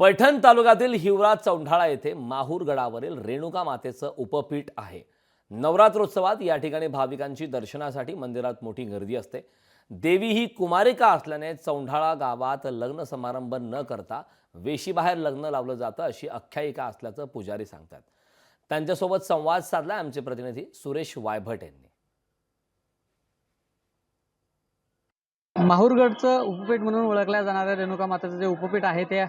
पैठण तालुक्यातील हिवरा चौंढाळा येथे माहूर गडावरील रेणुका मातेचं उपपीठ आहे. नवरात्रोत्सवात या ठिकाणी भाविकांची दर्शनासाठी मंदिरात मोठी गर्दी असते. देवी ही कुमारिका असल्याने चौंढाळा गावात लग्न समारंभ न करता वेशीबाहेर लग्न लावलं जातं अशी आख्यायिका असल्याचं पुजारी सांगतात. त्यांच्यासोबत संवाद साधला आमचे प्रतिनिधी सुरेश वायभट यांनी. माहूरगडचं उपपीठ म्हणून ओळखल्या जाणाऱ्या रेणुका मातेचं जे उपपीठ आहे ते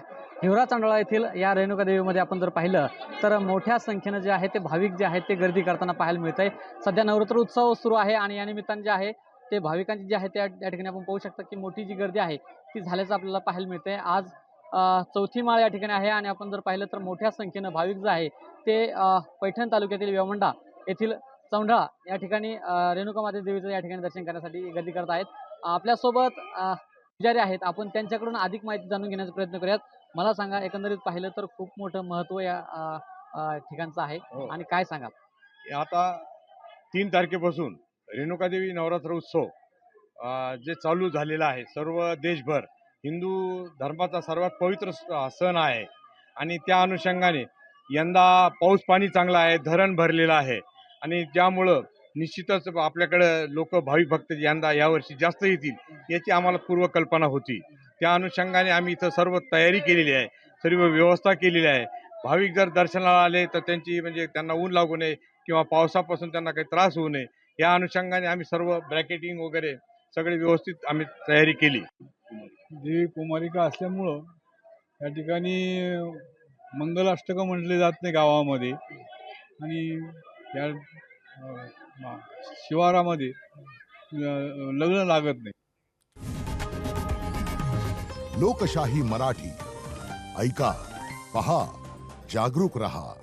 हिवरा चांडोळा येथील या रेणुका देवीमध्ये आपण जर पाहिलं तर मोठ्या संख्येनं जे आहे ते भाविक जे आहेत ते गर्दी करताना पाहायला मिळत आहे सध्या नवरात्र उत्सव सुरू आहे आणि या निमित्तानं जे आहे ते भाविकांची जी आहे त्या या ठिकाणी आपण पाहू शकता की मोठी जी गर्दी आहे ती झाल्याचं आपल्याला पाहायला मिळते आज चौथी माळ या ठिकाणी आहे आणि आपण जर पाहिलं तर मोठ्या संख्येनं भाविक जे आहे ते पैठण तालुक्यातील व्यवंडा येथील चौंढा या ठिकाणी रेणुका माते देवीचं या ठिकाणी दर्शन करण्यासाठी गर्दी करत आहेत. आपल्यासोबत पुजारी आहेत. आपण त्यांच्याकडून अधिक माहिती जाणून घेण्याचा प्रयत्न करूयात. मला सांगा एकंदरीत पाहिलं तर खूप मोठं महत्त्व या ठिकाणचं आहे. हो. आणि काय सांगाल? आता तीन तारखेपासून रेणुकादेवी नवरात्र उत्सव जे चालू झालेला आहे. सर्व देशभर हिंदू धर्माचा सर्वात पवित्र सण आहे. आणि त्या अनुषंगाने यंदा पाऊस पाणी चांगला आहे धरण भरलेलं आहे. आणि त्यामुळं निश्चितच आपल्याकडं लोक भाविक भक्त यंदा यावर्षी जास्त येतील याची आम्हाला पूर्वकल्पना होती. त्या अनुषंगाने आम्ही इथं सर्व तयारी केलेली आहे सर्व व्यवस्था केलेली आहे. भाविक जर दर्शनाला आले तर त्यांची म्हणजे त्यांना ऊन लागू नये किंवा पावसापासून त्यांना काही त्रास होऊ नये या अनुषंगाने आम्ही सर्व ब्रॅकेटिंग वगैरे सगळे व्यवस्थित आम्ही तयारी केली. देवी कुमारिका असल्यामुळं या ठिकाणी मंगलाष्टकं म्हटले जात नाही गावामध्ये. आणि या शिवारामध्ये लग्न लागत नाही. लोकशाही मराठी. ऐका पहा जागरूक रहा.